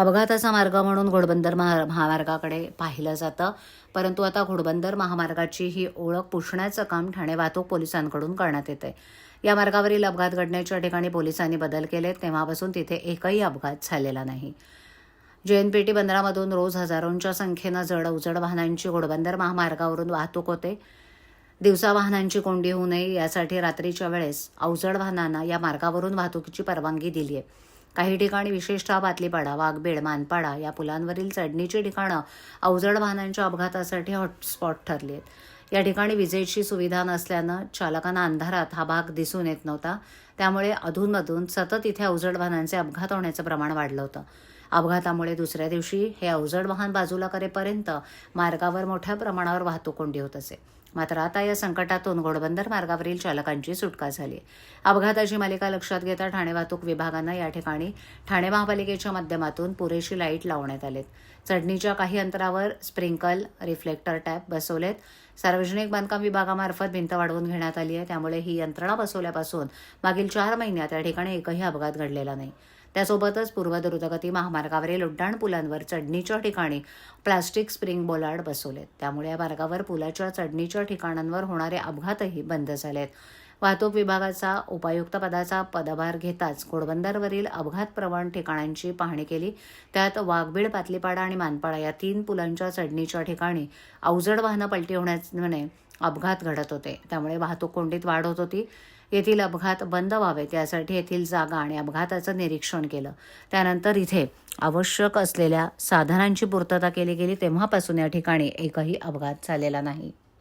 अपघाताचा मार्ग म्हणून घोडबंदर महा महामार्गाकडे पाहिलं जातं. परंतु आता घोडबंदर महामार्गाची ही ओळख पुसण्याचं काम ठाणे वाहतूक पोलिसांकडून करण्यात येते. या मार्गावरील अपघात घडण्याच्या ठिकाणी पोलिसांनी बदल केले तेव्हापासून तिथे एकही अपघात झालेला नाही. जेएनपीटी बंदरामधून रोज हजारोंच्या संख्येनं जड अवजड वाहनांची घोडबंदर महामार्गावरून वाहतूक होते. दिवसा वाहनांची कोंडी होऊ नये यासाठी रात्रीच्या वेळेस अवजड वाहनांना या मार्गावरून वाहतुकीची परवानगी दिली आहे काही ठिकाणी विशेषतः बातलीपाडा वाघबेड मानपाडा या पुलांवरील चढणीची ठिकाणं अवजड वाहनांच्या अपघातासाठी हॉटस्पॉट ठरली आहेत या ठिकाणी विजेची सुविधा नसल्यानं चालकांना अंधारात हा भाग दिसून येत नव्हता. त्यामुळे अधूनमधून सतत इथे अवजड वाहनांचे अपघात होण्याचं प्रमाण वाढलं होतं. अपघातामुळे दुसऱ्या दिवशी हे अवजड वाहन बाजूला करेपर्यंत मार्गावर मोठ्या प्रमाणावर वाहतूक कोंडी होत असे. मात्र आता या संकटातून घोडबंदर मार्गावरील चालकांची सुटका झाली. अपघाताची मालिका लक्षात घेता ठाणे वाहतूक विभागानं या ठिकाणी ठाणे महापालिकेच्या माध्यमातून पुरेशी लाइट लावण्यात आलेत. चढणीच्या काही अंतरावर स्प्रिंकल रिफ्लेक्टर टॅप बसवलेत. सार्वजनिक बांधकाम विभागामार्फत भिंत वाढवून घेण्यात आली आहे. त्यामुळे ही यंत्रणा बसवल्यापासून मागील चार महिन्यात या ठिकाणी एकही अपघात घडलेला नाही. त्यासोबतच पूर्व द्रुतगती महामार्गावरील उड्डाण पुलांवर चढणीच्या ठिकाणी प्लास्टिक स्प्रिंग बोलार्ड बसवलेत. त्यामुळे या मार्गावर पुलाच्या चढणीच्या ठिकाणांवर होणारे अपघातही बंद झालेत. वाहतूक विभागाचा उपायुक्त पदाचा पदभार घेताच घोडबंदरवरील अपघात प्रवण ठिकाणांची पाहणी केली. त्यात वाघबीड पातलीपाडा आणि मानपाडा या तीन पुलांच्या चढणीच्या ठिकाणी अवजड वाहनं पलटी होण्याने अपघात घडत होते. त्यामुळे वाहतूक कोंडीत वाढ होत होती. येथील अपघात बंद व्हावेत यासाठी येथील जागा आणि अपघाताचं निरीक्षण केलं. त्यानंतर इथे आवश्यक असलेल्या साधनांची पूर्तता केली गेली. तेव्हापासून या ठिकाणी एकही अपघात झालेला नाही.